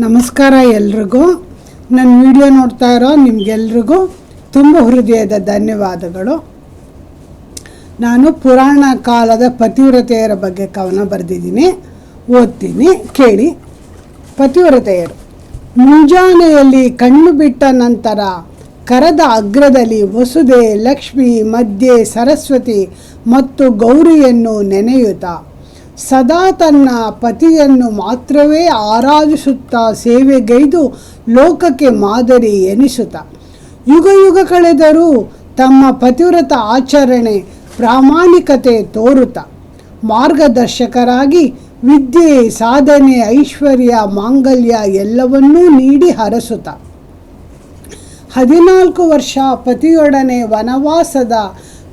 ನಮಸ್ಕಾರ ಎಲ್ರಿಗೂ. ನನ್ನ ವಿಡಿಯೋ ನೋಡ್ತಾ ಇರೋ ನಿಮಗೆಲ್ರಿಗೂ ತುಂಬ ಹೃದಯದ ಧನ್ಯವಾದಗಳು. ನಾನು ಪುರಾಣ ಕಾಲದ ಪತಿವ್ರತೆಯರ ಬಗ್ಗೆ ಕವನ ಬರೆದಿದ್ದೀನಿ. ಓದ್ತೀನಿ, ಕೇಳಿ. ಪತಿವ್ರತೆಯರು, ಮುಂಜಾನೆಯಲ್ಲಿ ಕಣ್ಣು ಬಿಟ್ಟ ನಂತರ ಕರದ ಅಗ್ರದಲ್ಲಿ ವಸುದೆ ಲಕ್ಷ್ಮಿ, ಮಧ್ಯೆ, ಸರಸ್ವತಿ ಮತ್ತು ಗೌರಿಯನ್ನು ನೆನೆಯುತ್ತಾ ಸದಾ ತನ್ನ ಪತಿಯನ್ನು ಮಾತ್ರವೇ ಆರಾಧಿಸುತ್ತಾ ಸೇವೆಗೈದು ಲೋಕಕ್ಕೆ ಮಾದರಿ ಎನಿಸುತ್ತ. ಯುಗ ಯುಗ ಕಳೆದರೂ ತಮ್ಮ ಪತಿವ್ರತ ಆಚರಣೆ ಪ್ರಾಮಾಣಿಕತೆ ತೋರುತ್ತ. ಮಾರ್ಗದರ್ಶಕರಾಗಿ ವಿದ್ಯೆ, ಸಾಧನೆ, ಐಶ್ವರ್ಯ, ಮಾಂಗಲ್ಯ ಎಲ್ಲವನ್ನೂ ನೀಡಿ ಹರಸುತ್ತ. ಹದಿನಾಲ್ಕು ವರ್ಷ ಪತಿಯೊಡನೆ ವನವಾಸದ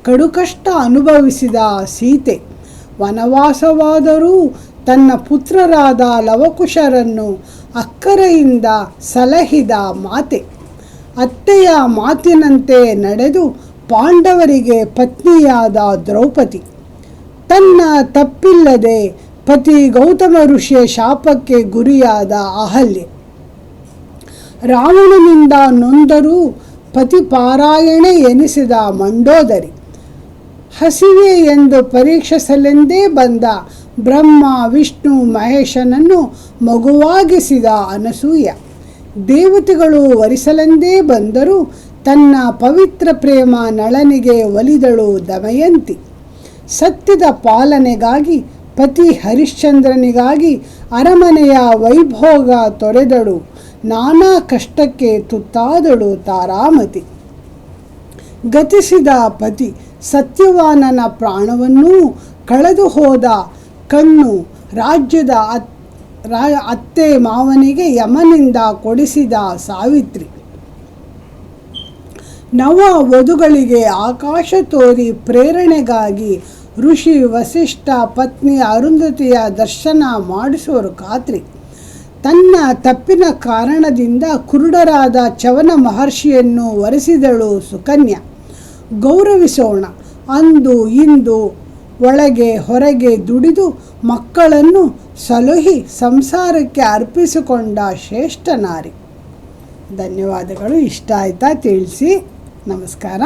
ಕಡುಕಷ್ಟ ಅನುಭವಿಸಿದ ಸೀತೆ. ವನವಾಸವಾದರೂ ತನ್ನ ಪುತ್ರರಾದ ಲವಕುಶರನ್ನು ಅಕ್ಕರೆಯಿಂದ ಸಲಹಿದ ಮಾತೆ. ಅತ್ತೆಯ ಮಾತಿನಂತೆ ನಡೆದು ಪಾಂಡವರಿಗೆ ಪತ್ನಿಯಾದ ದ್ರೌಪದಿ. ತನ್ನ ತಪ್ಪಿಲ್ಲದೆ ಪತಿ ಗೌತಮ ಋಷಿಯ ಶಾಪಕ್ಕೆ ಗುರಿಯಾದ ಅಹಲ್ಯೆ. ರಾವಣನಿಂದ ನೊಂದರೂ ಪತಿಪಾರಾಯಣೆ ಎನಿಸಿದ ಮಂಡೋದರಿ. ಹಸಿವೆ ಎಂದು ಪರೀಕ್ಷಿಸಲೆಂದೇ ಬಂದ ಬ್ರಹ್ಮ, ವಿಷ್ಣು, ಮಹೇಶನನ್ನು ಮಗುವಾಗಿಸಿದ ಅನಸೂಯ. ದೇವತೆಗಳು ವರಿಸಲೆಂದೇ ಬಂದರೂ ತನ್ನ ಪವಿತ್ರ ಪ್ರೇಮ ನಳನಿಗೆ ಒಲಿದಳು ದಮಯಂತಿ. ಸತ್ಯದ ಪಾಲನೆಗಾಗಿ ಪತಿ ಹರಿಶ್ಚಂದ್ರನಿಗಾಗಿ ಅರಮನೆಯ ವೈಭೋಗ ತೊರೆದಳು. ನಾನಾ ಕಷ್ಟಕ್ಕೆ ತುತ್ತಾದಳು ತಾರಾಮತಿ. ಗತಿಸಿದ ಪತಿ ಸತ್ಯವಾನನ ಪ್ರಾಣವನ್ನೂ ಕಳೆದು ಹೋದ ಕಣ್ಣು ರಾಜ್ಯದ ಅತ್ತೆ ಮಾವನಿಗೆ ಯಮನಿಂದ ಕೊಡಿಸಿದ ಸಾವಿತ್ರಿ. ನವ ವಧುಗಳಿಗೆ ಆಕಾಶ ತೋರಿ ಪ್ರೇರಣೆಗಾಗಿ ಋಷಿ ವಸಿಷ್ಠ ಪತ್ನಿ ಅರುಂಧತಿಯ ದರ್ಶನ ಮಾಡಿಸುವರು ಖಾತ್ರಿ. ತನ್ನ ತಪ್ಪಿನ ಕಾರಣದಿಂದ ಕುರುಡರಾದ ಚವನ ಮಹರ್ಷಿಯನ್ನು ವರೆಸಿದಳು ಸುಕನ್ಯ. ಗೌರವಿಸೋಣ. ಅಂದು ಇಂದು ಒಳಗೆ ಹೊರಗೆ ದುಡಿದು ಮಕ್ಕಳನ್ನು ಸಲುಹಿ ಸಂಸಾರಕ್ಕೆ ಅರ್ಪಿಸಿಕೊಂಡ ಶ್ರೇಷ್ಠ ನಾರಿ. ಧನ್ಯವಾದಗಳು. ಇಷ್ಟ ಆಯ್ತಾ ತಿಳಿಸಿ. ನಮಸ್ಕಾರ.